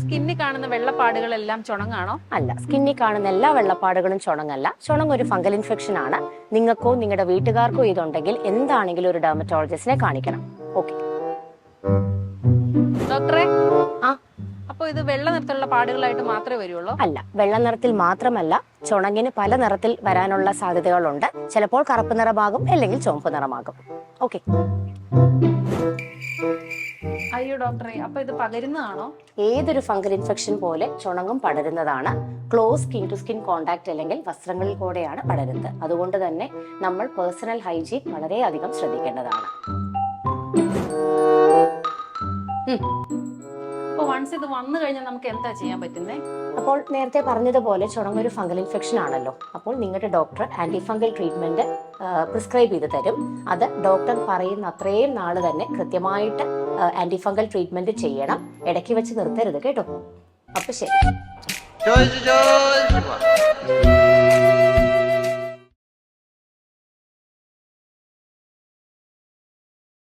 സ്കിന്നിൽ കാണുന്ന വെള്ളപ്പാടുകളെല്ലാം ചുണങ്ങാണോ? അല്ല സ്കിന്നിൽ കാണുന്ന എല്ലാ വെള്ളപ്പാടുകളും ചുണങ്ങല്ല. ചുണങ്ങ് ഒരു ഫംഗൽ ഇൻഫെക്ഷൻ ആണ്. നിങ്ങൾക്കോ നിങ്ങളുടെ വീട്ടുകാർക്കോ ഇതുണ്ടെങ്കിൽ എന്താണെങ്കിലും ഒരു ഡെർമറ്റോളജിസ്റ്റിനെ കാണിക്കണം. ഓക്കെ. ഡോക്ടറെ ആ. അപ്പൊ ഇത് വെള്ള നിറത്തിലുള്ള പാടുകളായിട്ട് മാത്രമേ വരുള്ളൂ? അല്ല വെള്ള നിറത്തിൽ മാത്രമല്ല ചുണങ്ങിന് പല നിറത്തിൽ വരാനുള്ള സാധ്യതകളുണ്ട്. ചിലപ്പോൾ കറുപ്പ് നിറമാകും അല്ലെങ്കിൽ ചുവപ്പ് നിറമാകും. ഓക്കെ. അയ്യോ ഡോക്ടറെ അപ്പൊ ഇത് പകരുന്നതാണോ? ഏതൊരു ഫംഗൽ ഇൻഫെക്ഷൻ പോലെ ചുണങ്ങും പടരുന്നതാണ്. Close skin to skin contact അല്ലെങ്കിൽ വസ്ത്രങ്ങളിൽ കൂടെയാണ് പടരുന്നത്. അതുകൊണ്ട് തന്നെ നമ്മൾ പേഴ്സണൽ ഹൈജീൻ വളരെയധികം ശ്രദ്ധിക്കേണ്ടതാണ്. അപ്പൊ വൺസ് ഇത് വന്നു കഴിഞ്ഞാൽ നമുക്ക് എന്താ ചെയ്യാൻ പറ്റുന്നേ? അപ്പോൾ നേരത്തെ പറഞ്ഞതുപോലെ ചുണങ്ങ് ഒരു ഫംഗൽ ഇൻഫെക്ഷൻ ആണല്ലോ. അപ്പോൾ നിങ്ങളുടെ doctor anti fungal treatment prescribe ചെയ്ത് തരും. അത് ഡോക്ടർ പറയുന്ന അത്രയും നാൾ തന്നെ കൃത്യമായിട്ട് ആന്റി ഫംഗൽ ട്രീറ്റ്മെന്റ് ചെയ്യണം. ഇടയ്ക്ക് വെച്ച് നിർത്തരുത് കേട്ടോ. അപ്പൊ ശരി.